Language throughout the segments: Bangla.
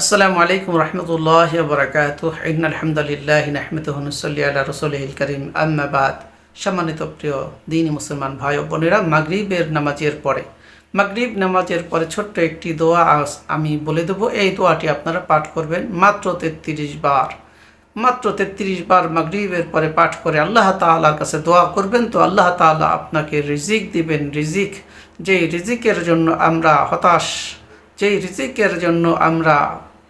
আসসালামু আলাইকুম রহমতুল্লাহ বরকাত আলহামদুলিল্লাহ নাহমদুল্লি আল্লাহ রসুল করিম। আম্মাবাদ সম্মানিত প্রিয় দিনী মুসলমান ভাই ও বোনেরা, মাগরিবের নামাজের পরে, মাগরিব নামাজের পরে ছোট্ট একটি দোয়া আমি বলে দেবো। এই দোয়াটি আপনারা পাঠ করবেন মাত্র তেত্রিশ বার। মাত্র তেত্রিশ বার মাগরিবের পরে পাঠ করে আল্লাহ তাআলার কাছে দোয়া করবেন। তো আল্লাহ তাআলা আপনাকে রিজিক দিবেন। রিজিক, যেই রিজিকের জন্য আমরা হতাশ যেই রিজিকের জন্য আমরা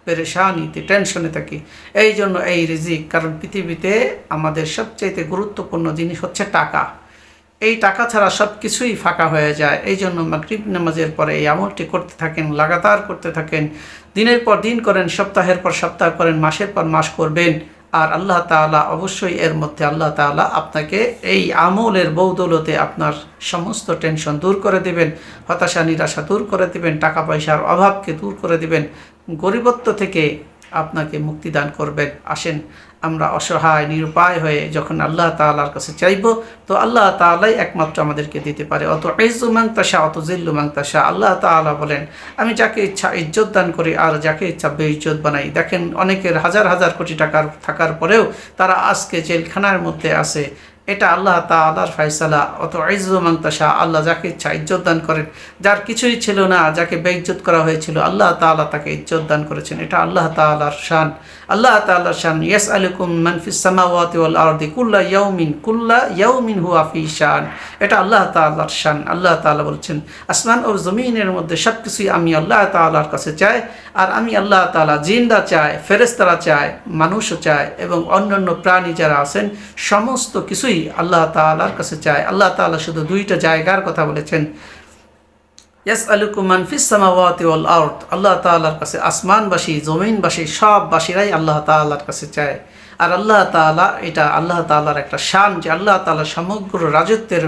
পেরেশানিতে, টেনশনে থাকি, এই জন্য এই রিজিক, কারণ পৃথিবীতে আমাদের সবচাইতে গুরুত্বপূর্ণ জিনিস হচ্ছে টাকা। এই টাকা ছাড়া সব কিছুই ফাঁকা হয়ে যায়। এই জন্য মাগরিব নামাজের পরে এই আমলটি করতে থাকেন, লাগাতার করতে থাকেন। দিনের পর দিন করেন, সপ্তাহের পর সপ্তাহ করেন, মাসের পর মাস করবেন। আর আল্লাহ তালা অবশ্যই এর মধ্যে আল্লাহ তালা আপনাকে এই আমলের বৌদৌলতে আপনার সমস্ত টেনশন দূর করে দেবেন, হতাশা, নিরাশা দূর করে দেবেন, টাকা পয়সার অভাবকে দূর করে দেবেন, গরিবত্ব থেকে আপনাকে মুক্তিদান করবেন। আসেন, আমরা অসহায়, নিরুপায় হয়ে যখন আল্লাহ তাআলার কাছে চাইব, তো আল্লাহ তাআলাই একমাত্র আমাদেরকে দিতে পারে। অত ইজ্জু মাংতাসা অত জিল্লু মাংতাসা আল্লাহ তাআলা বলেন, আমি যাকে ইচ্ছা ইজ্জত দান করি আর যাকে ইচ্ছা বেইজ্জত বানাই। দেখেন, অনেকের হাজার হাজার কোটি টাকার থাকার পরেও তারা আজকে জেলখানার মধ্যে আছে। এটা আল্লাহ তাআলার ফয়সালা। অত ইজ্জু মাংতাসা আল্লাহ যাকে ইচ্ছা ইজ্জত দান করেন। যার কিছুই ছিল না, যাকে বেইজ্জত করা হয়েছিল, আল্লাহ তাআলা তাকে ইজ্জত দান করেছেন। এটা আল্লাহ তাআলার শান। আল্লাহ তাআলার শান ইয়াস আলুকুম মানফিস সামাওয়াতি ওয়াল আরদি কুল্লা ইয়াউমিন কুল্লা ইয়াউমিন হুয়া ফি শান। এটা আল্লাহ তাআলার শান। আল্লাহ তাআলা বলছেন, আসমান ও জমিনের মধ্যে সব কিছুই আমি আল্লাহ তাআলার কাছে চাই। আর আমি আল্লাহ তাআলা জিন্দা চাই ফেরেস্তারা চায় মানুষও চায় এবং অন্যান্য প্রাণী যারা আছেন, সমস্ত কিছুই আল্লাহ তাআলার কাছে চায় আল্লাহ তাআলা শুধু দুইটা জায়গার কথা বলেছেন। ইয়াস আলুকুম মানফিস সামাওয়াতি ওয়াল আরদ। আল্লাহ তাআলার কাছে আসমানবাসী, জমিনবাসী সব বাসীরাই আল্লাহ তাআলার কাছে চায়। আর আল্লাহ তাআলা এটা আল্লাহ তাআলার একটা শান যে আল্লাহ তাআলা সমগ্র রাজত্বের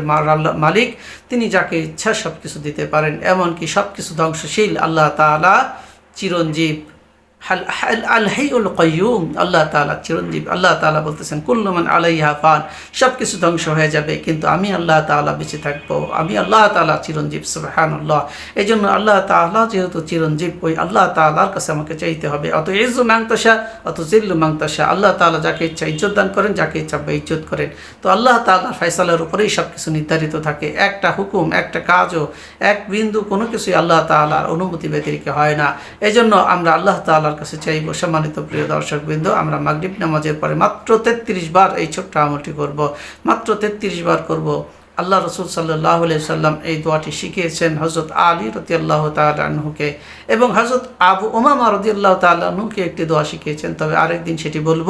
মালিক, তিনি যাকে ইচ্ছা সব কিছু দিতে পারেন। এমনকি সব কিছু ধ্বংসশীল আল্লাহ তাআলা চিরঞ্জীব। আল হাইউল কয়ুম আল্লাহ তাআলা চিরঞ্জীব, আল্লাহ তাআলা বলতেছেন কুল্লুমান আলাইহা ফান সব কিছু ধ্বংস হয়ে যাবে, কিন্তু আমি আল্লাহ তাআলা বেঁচে থাকব, আমি আল্লাহ তাআলা চিরঞ্জীব, সুবহানাল্লাহ। এই জন্য আল্লাহ তাআলা যেহেতু চিরঞ্জীব, ওই আল্লাহ তাআলার কাছে আমাকে চাইতে হবে। অত ইজ্জু মাংতাসা অত জিল্লু মাংতাসা আল্লাহ তাআলা যাকে ইচ্ছা ইজ্জত দান করেন, যাকে ইচ্ছা বা ইজ্জত করেন। তো আল্লাহ তাআলার ফয়সালার উপরেই সব কিছু নির্ধারিত থাকে। একটা হুকুম, একটা কাজও, এক বিন্দু কোনো কিছুই আল্লাহ তাআলার অনুমতি ব্যতিরিক্ত হয় না। এই জন্য আমরা আল্লাহ তাআলার কাছে চাইব সম্মানিত প্রিয় দর্শক বৃন্দ আমরা মাগরিব নামাজের পরে মাত্র তেত্রিশ বার এই ছোট্ট আমলটি করব। মাত্র তেত্রিশ বার করব। আল্লাহ রসুল সাল্লাহ সাল্লাম এই দোয়াটি শিখিয়েছেন হজরত আলী রতি আল্লাহ তালহুকে এবং হজরত আবু ওমামা রদি আল্লাহ তালহুকে একটি দোয়া শিখিয়েছেন। তবে আরেকদিন সেটি বলব,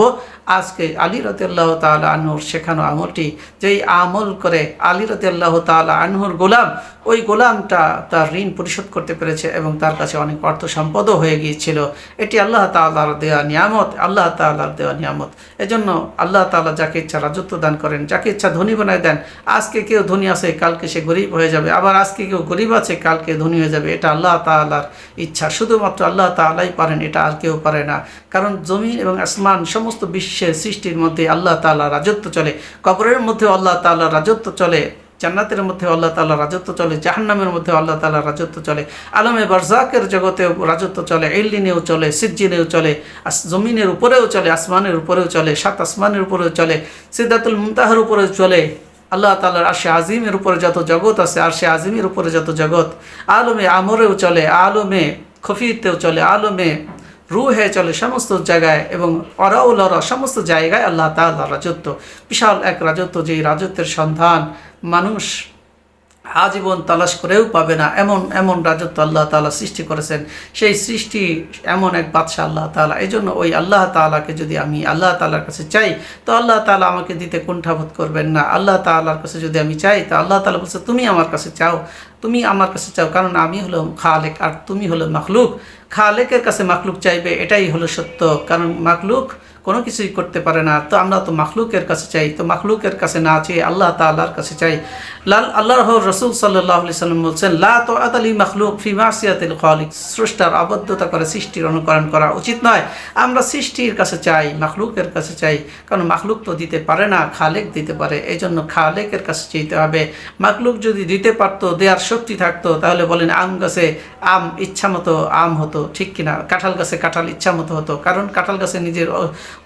আজকে আলী রতি আল্লাহ তালা আনহুর শেখানো আমলটি, যেই আমল করে আলী রতি আল্লাহ তালা আনহুর গোলাম ওই গোলামটা তার ঋণ পরিশোধ করতে পেরেছে এবং তার কাছে অনেক অর্থ সম্পদও হয়ে গিয়েছিল। এটি আল্লাহ তাল্লাহর দেওয়া নিয়ামত, আল্লাহ তাল্লাহর দেওয়া নিয়ামত। এজন্য আল্লাহ তাআলা যাকে ইচ্ছা রাজত্ব দান করেন, যাকে ইচ্ছা ধনী বানায় দেন, আজকে কেউ ধনী আছে, কালকে সে গরিব হয়ে যাবে, আবার আজকে কেউ গরিব আছে, কালকে ধনী হয়ে যাবে। এটা আল্লাহ তাআলার ইচ্ছা। শুধুমাত্র আল্লাহ তাআলাই পারেন, এটা আর কেউ পারে না। কারণ জমিন এবং আসমান সমস্ত বিশ্বের সৃষ্টির মধ্যে আল্লাহ তাআলা রাজত্ব চলে। কবরের মধ্যে আল্লাহ তাআলা রাজত্ব চলে। জান্নাতের মধ্যে আল্লাহ তালা রাজত্ব চলে, জাহান্নামের মধ্যে আল্লাহ তালা রাজত্ব চলে, আলমে বারজাকের জগতেও রাজত্ব চলে এল্লিনেও চলে সিজ্জিনেও চলে জমিনের উপরেও চলে, আসমানের উপরেও চলে, সাত আসমানের উপরেও চলে, সিদ্ধাতুল মুমতাহার উপরেও চলে। আল্লাহ তালার আরশে আজিমের উপরে যত জগৎ আছে, আরশে আজিমের উপরে যত জগৎ, আলমে আমরেও চলে, আলমে খফিতেও চলে, আলমে রুহে চলে সমস্ত জায়গায় এবং অরাউলরা সমস্ত জায়গায় আল্লাহ তাল্লাহ রাজত্ব। বিশাল এক রাজত্ব যেই রাজত্বের সন্ধান মানুষ আজীবন তালাশ করেও পাবে না। এমন এমন রাজত্ব আল্লাহ তাআলা সৃষ্টি করেছেন। সেই সৃষ্টি এমন এক বাদশাহ আল্লাহ তাআলা। এই জন্য ওই আল্লাহ তাআলাকে যদি আমি, আল্লাহ তালার কাছে চাই, তো আল্লাহ তাআলা আমাকে দিতে কুণ্ঠাবোধ করবেন না। আল্লাহ তাআলার কাছে যদি আমি চাই, তো আল্লাহ তালা বলছে, তুমি আমার কাছে চাও। তুমি আমার কাছে চাও, কারণ আমি হলো খালেক আর তুমি হলো মাখলুক। খালেকের কাছে মাখলুক চাইবে, এটাই হলো সত্য। কারণ মাখলুক কোনো কিছুই করতে পারে না। তো আমরা তো মাখলুকের কাছে চাই, তো মাখলুকের কাছে না চেয়ে আল্লাহ তাল্লাহর কাছে চাই। লাল আল্লাহ রসুল সাল্লাহ সাল্লাম বলছেন, লা তো আতালি মাখলুক ফি মাসিয়াতিল খালিক। স্রষ্টার আবদ্ধতা করে সৃষ্টির অনুকরণ করা উচিত নয়। আমরা সৃষ্টির কাছে চাই, মাখলুকের কাছে চাই, কারণ মাখলুক তো দিতে পারে না, খালেক দিতে পারে এই জন্য খালেকের কাছে চাইতে হবে। মাখলুক যদি দিতে পারতো দেওয়ার শক্তি থাকতো, তাহলে বলেন আম গাছে আম ইচ্ছা মতো আম হতো, ঠিক কিনা? কাঁঠাল গাছে কাঁঠাল ইচ্ছা মতো হতো, কারণ কাঁঠাল গাছে নিজের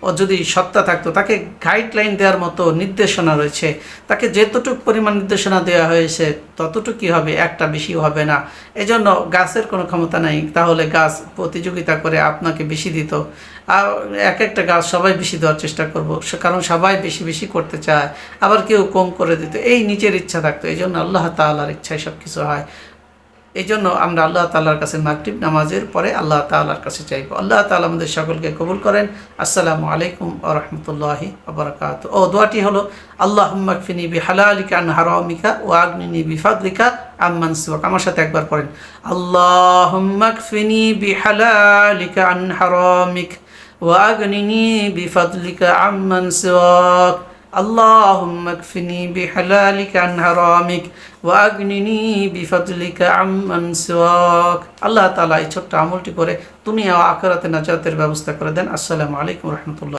ও- যদি সত্তা থাকতো, তাকে গাইডলাইন দেওয়ার মতো নির্দেশনা রয়েছে। তাকে যেতটুকু পরিমাণ নির্দেশনা দেওয়া হয়েছে, ততটুকুই হবে, একটা বেশি হবে না। এজন্য গাছের কোনো ক্ষমতা নাই, তাহলে গাছ প্রতিযোগিতা করে আপনাকে বেশি দিত। আর এক একটা গাছ সবাই বেশি দেওয়ার চেষ্টা করব কারণ সবাই বেশি বেশি করতে চায়, আবার কেউ কম করে দিত, এই নিজের ইচ্ছা থাকতো এই জন্য আল্লাহ তাআলার ইচ্ছায় সব কিছু হয়। এই জন্য আমরা আল্লাহ তাআলার কাছে মাগরিব নামাজের পরে আল্লাহ তাআলার কাছে চাইব আল্লাহ তাআলা আমাদের সকলকে কবুল করেন আসসালামু আলাইকুম আ রহমতুল্লাহি আবরকাত ও দোয়াটি হলো আল্লাহ মাকফিনি বি হালালিকা আন হারামিকা ও আগ্নিনি বি ফাদলিকা আম্মান সিওয়াক আমার সাথে একবার পড়েন আল্লাহ মাকফিনি বি হালালিকা আন হারামিক وأغنني بفضلك عمن سواك اللهم اكفني بحلالك عن حرامك وأغنني بفضلك عمن سواك আল্লাহ তাআলা এই ছোট্ট আমলটি করে দুনিয়া ও আখিরাতে নাজাতের ব্যবস্থা করে দেন আসসালামু আলাইকুম রহমতুল্লাহ